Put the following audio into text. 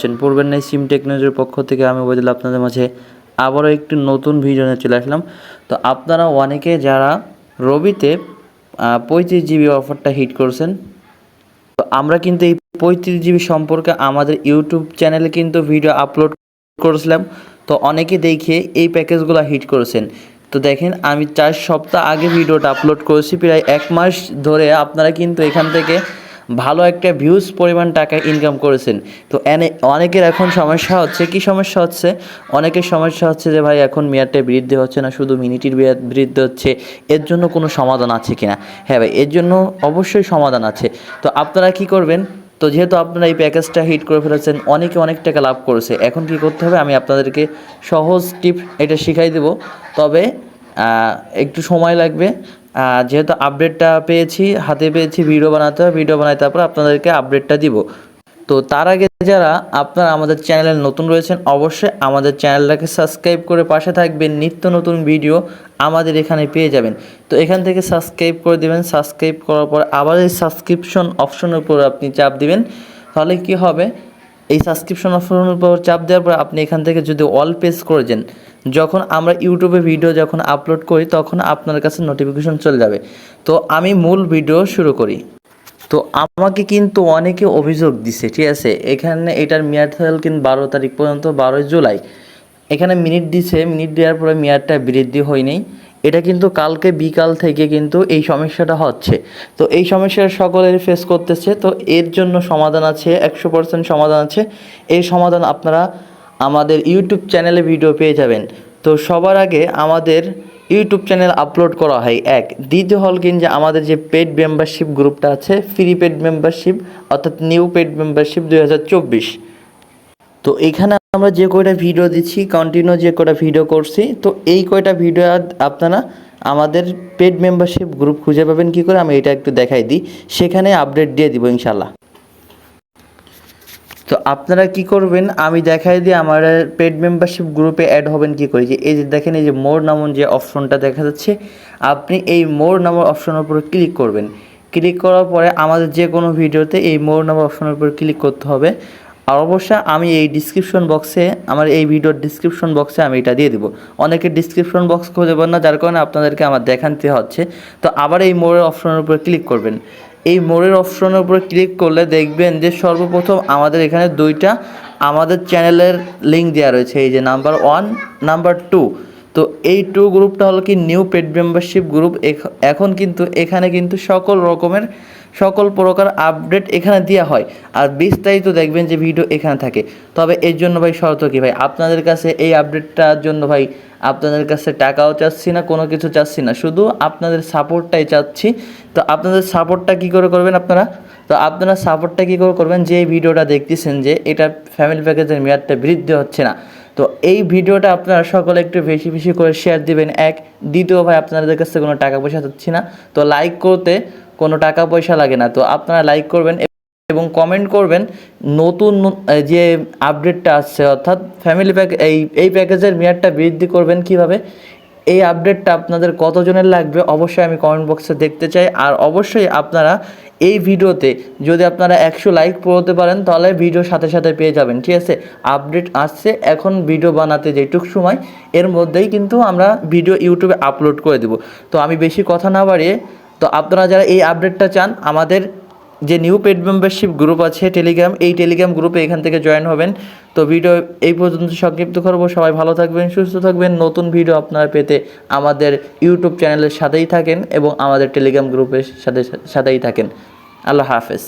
আছেন পূর্বের নেই সিম টেকনোলজির পক্ষ থেকে। আমি ওবায়দুল আপনাদের মাঝে আবারও একটি নতুন ভিডিও নিয়ে চলে আসলাম। তো আপনারা অনেকে যারা রবিতে পঁয়ত্রিশ জিবি অফারটা হিট করছেন, তো আমরা কিন্তু এই পঁয়ত্রিশ জিবি সম্পর্কে আমাদের ইউটিউব চ্যানেলে কিন্তু ভিডিও আপলোড করেছিলাম। তো অনেকে দেখে এই প্যাকেজগুলো হিট করেছেন। তো দেখেন, আমি চার সপ্তাহ আগে ভিডিওটা আপলোড করেছি। প্রায় এক মাস ধরে আপনারা কিন্তু এখান থেকে ভালো একটা ভিউজ পরিমাণ টাকা ইনকাম করেছেন। তো অনেকের এখন সমস্যা হচ্ছে, কি সমস্যা হচ্ছে? অনেকের সমস্যা হচ্ছে যে ভাই, এখন মেয়াদটা বৃদ্ধি হচ্ছে না, শুধু মিনিটির বৃদ্ধি হচ্ছে। এর জন্য কোনো সমাধান আছে কি না হ্যাঁ ভাই, এর জন্য অবশ্যই সমাধান আছে। তো আপনারা কি করবেন? তো যেহেতু আপনারা এই প্যাকেজটা হিট করে ফেলেছেন, অনেকে অনেক টাকা লাভ করেছে। এখন কি করতে হবে? আমি আপনাদেরকে সহজ টিপ এটা শিখাই দেব। তবে একটু সময় লাগবে। যেহেতু আপডেটটা পেয়েছি, হাতে পেয়েছি ভিডিও বানাতে হবে ভিডিও বানাই তারপর আপনাদেরকে আপডেটটা দিব। তো তার আগে যারা আপনারা আমাদের চ্যানেলে নতুন রয়েছেন, অবশ্যই আমাদের চ্যানেলটাকে সাবস্ক্রাইব করে পাশে থাকবেন। নিত্য নতুন ভিডিও আমাদের এখানে পেয়ে যাবেন। তো এখান থেকে সাবস্ক্রাইব করে দেবেন। সাবস্ক্রাইব করার পর আবার এই সাবস্ক্রিপশন অপশনের উপর আপনি চাপ দিবেন। তাহলে কি হবে? এই সাবস্ক্রিপশন অপশনের উপর চাপ দেওয়ার পর আপনি এখান থেকে যদি অল পেজ করে যখন আমরা ইউটিউবে ভিডিও যখন আপলোড করি, তখন আপনার কাছে নোটিফিকেশন চলে যাবে। তো আমি মূল ভিডিও শুরু করি। তো আমাকে কিন্তু অনেকে অভিযোগ দিছে, ঠিক আছে? এখানে এটার মেয়াদ থাকল কিন্তু বারো তারিখ পর্যন্ত, বারোই জুলাই। এখানে মিনিট দিছে মিনিট দেওয়ার পরে মেয়াদটা বৃদ্ধি হয়নি। এটা কিন্তু কালকে বিকাল থেকে কিন্তু এই সমস্যাটা হচ্ছে। তো এই সমস্যার সকলের ফেস করতেছে। তো এর জন্য সমাধান আছে, একশো পার্সেন্ট সমাধান আছে। এই সমাধান আপনারা আমাদের ইউটিউব চ্যানেলে ভিডিও পেয়ে যাবেন। তো সবার আগে আমাদের ইউটিউব চ্যানেল আপলোড করা হয়। এক, দ্বিতীয় হল কিন্তু আমাদের যে পেড মেম্বারশিপ গ্রুপটা আছে ফ্রি পেড মেম্বারশিপ অর্থাৎ নিউ পেড মেম্বারশিপ দুই হাজার চব্বিশ। তো এখানে আমরা যে কয়টা ভিডিও দিচ্ছি কন্টিনিউ যে কয়টা ভিডিও করছি, তো এই কয়টা ভিডিও আপনারা আমাদের পেড মেম্বারশিপ গ্রুপ খুঁজে পাবেন কি করে? আমি এটা একটু দেখাই দিই। সেখানে আপডেট দিয়ে দিব ইনশাল্লাহ তো আপনারা কি করবেন? আমি দেখাই দিই, আমার পেড মেম্বারশিপ গ্রুপে অ্যাড হবেন কি করে? যে এই যে দেখেন, এই যে মোর নামন যে অপশনটা দেখা যাচ্ছে, আপনি এই মোর নামের অপশনের উপরে ক্লিক করবেন। ক্লিক করার পরে আমাদের যে কোনো ভিডিওতে এই মোর নামের অপশনের উপর ক্লিক করতে হবে। আর অবশ্যই আমি এই ডিসক্রিপশন বক্সে আমার এই ভিডিওর ডিসক্রিপশন বক্সে আমি এটা দিয়ে দেবো। অনেকে ডিসক্রিপশন বক্স খুঁজে পান না, যার কারণে আপনাদেরকে আমার দেখানতে হচ্ছে। তো আবার এই মোড়ের অপশনের উপর ক্লিক করবেন। এই মোড়ের অপশনের উপরে ক্লিক করলে দেখবেন যে সর্বপ্রথম আমাদের এখানে দুইটা আমাদের চ্যানেলের লিঙ্ক দেওয়া রয়েছে। এই যে নাম্বার ওয়ান নাম্বার টু তো এই টু গ্রুপটা হলো কি নিউ পেড মেম্বারশিপ গ্রুপ এখন কিন্তু এখানে কিন্তু সকল রকমের, সকল প্রকার আপডেট এখানে দেওয়া হয়। আর বিস্তারিত দেখবেন যে ভিডিও এখানে থাকে। তবে এর জন্য ভাই শর্ত কী ভাই? আপনাদের কাছে এই আপডেটটার জন্য ভাই আপনাদের কাছে টাকাও চাচ্ছি না, কোনো কিছু চাচ্ছি না। শুধু আপনাদের সাপোর্টটাই চাচ্ছি। তো আপনাদের সাপোর্টটা কী করে করবেন আপনারা? তো আপনারা সাপোর্টটা কী করে করবেন? যে ভিডিওটা দেখতেছেন যে এটা ফ্যামিলি প্যাকেজের মেয়াদটা বৃদ্ধি হচ্ছে না। তো এই ভিডিওটা আপনারা সকলে একটু বেশি বেশি করে শেয়ার দিবেন। এক, দ্বিতীয় ভাই, আপনাদের কাছে কোনো টাকা পয়সা চাচ্ছি না। তো লাইক করতে কোনো টাকা পয়সা লাগে না। তো আপনারা লাইক করবেন এবং কমেন্ট করবেন নতুন যে আপডেটটা আসছে, অর্থাৎ ফ্যামিলি প্যাক এই এই প্যাকেজের মেয়াদটা বৃদ্ধি করবেন কীভাবে? এই আপডেটটা আপনাদের কতজনের লাগবে অবশ্যই আমি কমেন্ট বক্সে দেখতে চাই। আর অবশ্যই আপনারা এই ভিডিওতে যদি আপনারা একশো লাইক পড়তে পারেন, তাহলে ভিডিও সাথে সাথে পেয়ে যাবেন, ঠিক আছে? আপডেট আসছে, এখন ভিডিও বানাতে যেটুক সময়, এর মধ্যেই কিন্তু আমরা ভিডিও ইউটিউবে আপলোড করে দেব। তো আমি বেশি কথা না বাড়িয়ে, তো আপনারা যারা এই আপডেটটা চান, আমাদের যে নিউ পেড মেম্বারশিপ গ্রুপ আছে টেলিগ্রাম এই টেলিগ্রাম গ্রুপে এখান থেকে জয়েন হবেন। তো ভিডিও এই পর্যন্ত সংক্ষিপ্ত করব। সবাই ভালো থাকবেন, সুস্থ থাকবেন। নতুন ভিডিও আপনারা পেতে আমাদের ইউটিউব চ্যানেলের সাথেই থাকেন এবং আমাদের টেলিগ্রাম গ্রুপের সাথে, সাথেই থাকেন। আল্লাহ হাফেজ।